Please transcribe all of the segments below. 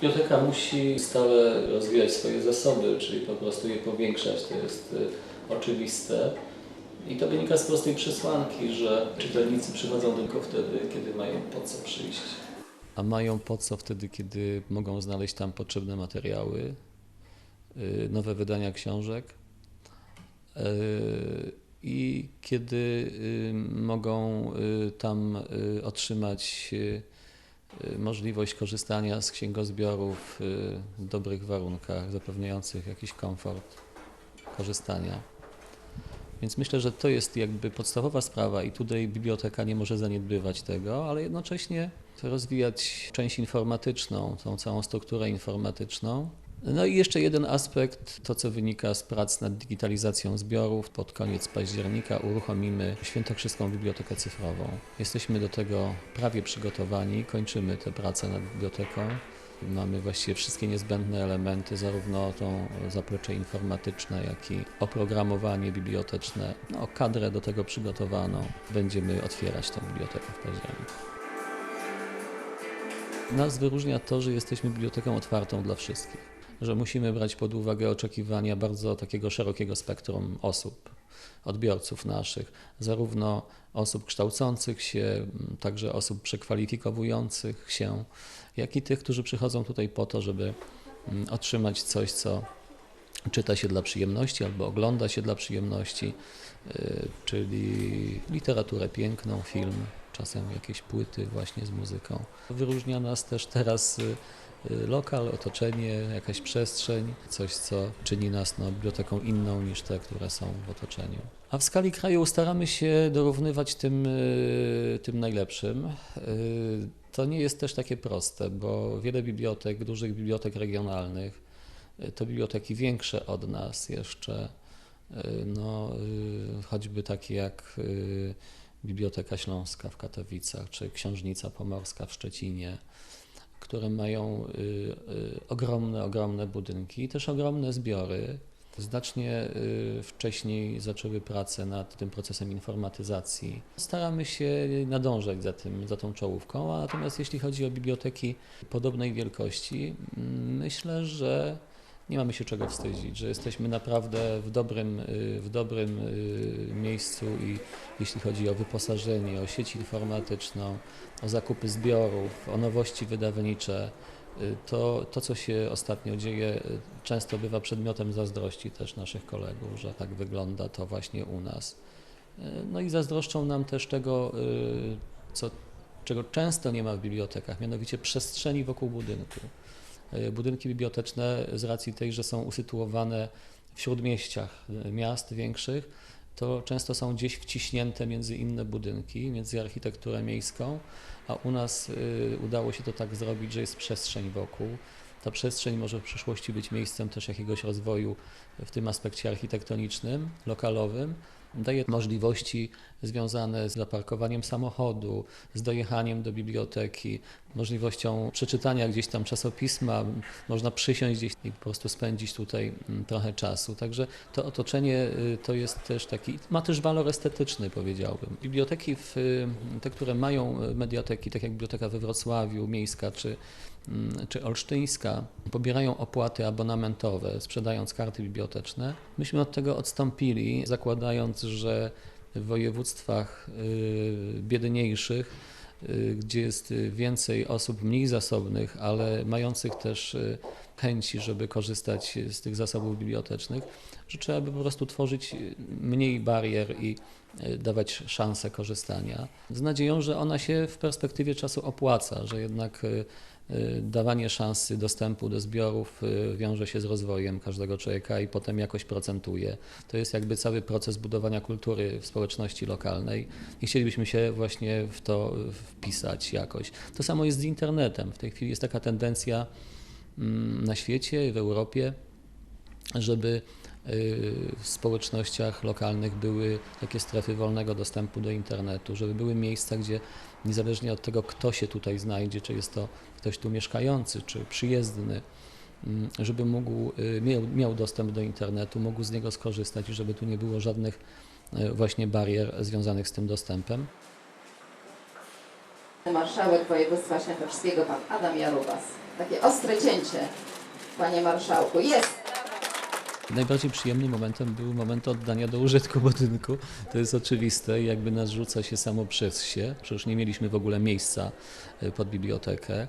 Biblioteka musi stale rozwijać swoje zasoby, czyli po prostu je powiększać, to jest y, oczywiste. I to wynika z prostej przesłanki, że czytelnicy przychodzą tylko wtedy, kiedy mają po co przyjść. A mają po co wtedy, kiedy mogą znaleźć tam potrzebne materiały, y, nowe wydania książek y, i kiedy mogą tam otrzymać możliwość korzystania z księgozbiorów y, w dobrych warunkach, zapewniających jakiś komfort korzystania. Więc myślę, że to jest jakby podstawowa sprawa i tutaj biblioteka nie może zaniedbywać tego, ale jednocześnie rozwijać część informatyczną, tą całą strukturę informatyczną. No i jeszcze jeden aspekt, to co wynika z prac nad digitalizacją zbiorów. Pod koniec października uruchomimy Świętokrzyską Bibliotekę Cyfrową. Jesteśmy do tego prawie przygotowani, kończymy tę pracę nad biblioteką. Mamy właściwie wszystkie niezbędne elementy, zarówno tą zaplecze informatyczne, jak i oprogramowanie biblioteczne. No, kadrę do tego przygotowano. Będziemy otwierać tę bibliotekę w październiku. Nas wyróżnia to, że jesteśmy biblioteką otwartą dla wszystkich, że musimy brać pod uwagę oczekiwania bardzo takiego szerokiego spektrum osób, odbiorców naszych, zarówno osób kształcących się, także osób przekwalifikowujących się, jak i tych, którzy przychodzą tutaj po to, żeby otrzymać coś, co czyta się dla przyjemności albo ogląda się dla przyjemności, y, czyli literaturę piękną, film, czasem jakieś płyty właśnie z muzyką. Wyróżnia nas też teraz y, lokal, otoczenie, jakaś przestrzeń, coś co czyni nas no, biblioteką inną niż te, które są w otoczeniu. A w skali kraju staramy się dorównywać tym, y, tym najlepszym. Y, To nie jest też takie proste, bo wiele bibliotek, dużych bibliotek regionalnych, y, to biblioteki większe od nas jeszcze, y, no, y, choćby takie jak y, Biblioteka Śląska w Katowicach, czy Książnica Pomorska w Szczecinie, które mają y, y, ogromne, ogromne budynki też ogromne zbiory. Znacznie y, wcześniej zaczęły pracę nad tym procesem informatyzacji. Staramy się nadążać za, tym, za tą czołówką, a natomiast jeśli chodzi o biblioteki podobnej wielkości, mm, myślę, że nie mamy się czego wstydzić, że jesteśmy naprawdę w dobrym, y, w dobrym y, miejscu i jeśli chodzi o wyposażenie, o sieć informatyczną, o zakupy zbiorów, o nowości wydawnicze, y, to, to co się ostatnio dzieje, często bywa przedmiotem zazdrości też naszych kolegów, że tak wygląda to właśnie u nas. No i zazdroszczą nam też tego, co, czego często nie ma w bibliotekach, mianowicie przestrzeni wokół budynku. Y, Budynki biblioteczne z racji tej, że są usytuowane w śródmieściach miast większych, to często są gdzieś wciśnięte między inne budynki, między architekturę miejską, a u nas y, udało się to tak zrobić, że jest przestrzeń wokół. Ta przestrzeń może w przyszłości być miejscem też jakiegoś rozwoju w tym aspekcie architektonicznym, lokalowym. Daje możliwości związane z zaparkowaniem samochodu, z dojechaniem do biblioteki, możliwością przeczytania gdzieś tam czasopisma, można przysiąść gdzieś i po prostu spędzić tutaj mm, trochę czasu. Także to otoczenie y, to jest też taki, ma też walor estetyczny powiedziałbym. Biblioteki, w, y, te, które mają y, mediateki, tak jak biblioteka we Wrocławiu, miejska czy, mm, czy olsztyńska, pobierają opłaty abonamentowe, sprzedając karty biblioteczne. Myśmy od tego odstąpili, zakładając, że w województwach biedniejszych gdzie jest y, więcej osób mniej zasobnych, ale mających też y, chęci, żeby korzystać z tych zasobów bibliotecznych, że trzeba by po prostu tworzyć mniej barier i y, dawać szansę korzystania. Z nadzieją, że ona się w perspektywie czasu opłaca, że jednak y, y, dawanie szansy dostępu do zbiorów wiąże się z rozwojem każdego człowieka i potem jakoś procentuje. To jest jakby cały proces budowania kultury w społeczności lokalnej i chcielibyśmy się właśnie w to wpisać jakoś. To samo jest z internetem. W tej chwili jest taka tendencja na świecie w Europie, żeby y, w społecznościach lokalnych były takie strefy wolnego dostępu do internetu, żeby były miejsca, gdzie niezależnie od tego, kto się tutaj znajdzie, czy jest to ktoś tu mieszkający, czy przyjezdny, mm, żeby mógł, y, miał, miał dostęp do internetu, mógł z niego skorzystać i żeby tu nie było żadnych y, właśnie barier związanych z tym dostępem. Marszałek województwa świętokrzyskiego, pan Adam Jarubas. Takie ostre cięcie, panie marszałku. Jest! Najbardziej przyjemnym momentem był moment oddania do użytku budynku. To jest oczywiste, jakby nas rzuca się samo przez się. Przecież nie mieliśmy w ogóle miejsca y, pod bibliotekę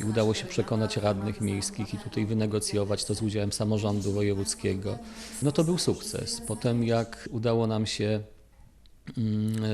i udało się przekonać radnych miejskich i tutaj wynegocjować to z udziałem samorządu wojewódzkiego. No to był sukces. Potem jak udało nam się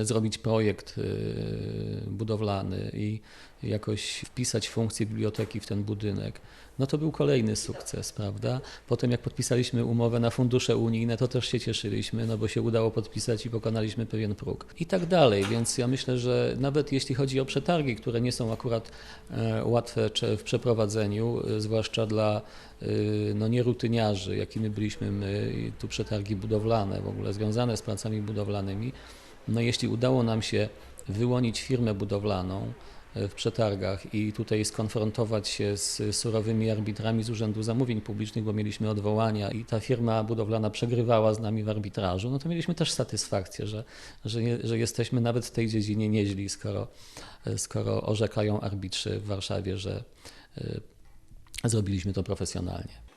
zrobić projekt y, budowlany i jakoś wpisać funkcję biblioteki w ten budynek, no to był kolejny sukces, prawda? Potem jak podpisaliśmy umowę na fundusze unijne, to też się cieszyliśmy, no bo się udało podpisać i pokonaliśmy pewien próg. I tak dalej, więc ja myślę, że nawet jeśli chodzi o przetargi, które nie są akurat e, łatwe w przeprowadzeniu, e, zwłaszcza dla e, no, nierutyniarzy, jakimi byliśmy my, tu przetargi budowlane, w ogóle związane z pracami budowlanymi, no jeśli udało nam się wyłonić firmę budowlaną w przetargach i tutaj skonfrontować się z surowymi arbitrami z Urzędu Zamówień Publicznych, bo mieliśmy odwołania i ta firma budowlana przegrywała z nami w arbitrażu, no to mieliśmy też satysfakcję, że, że, że jesteśmy nawet w tej dziedzinie nieźli, skoro, e, skoro orzekają arbitrzy w Warszawie, że e, zrobiliśmy to profesjonalnie.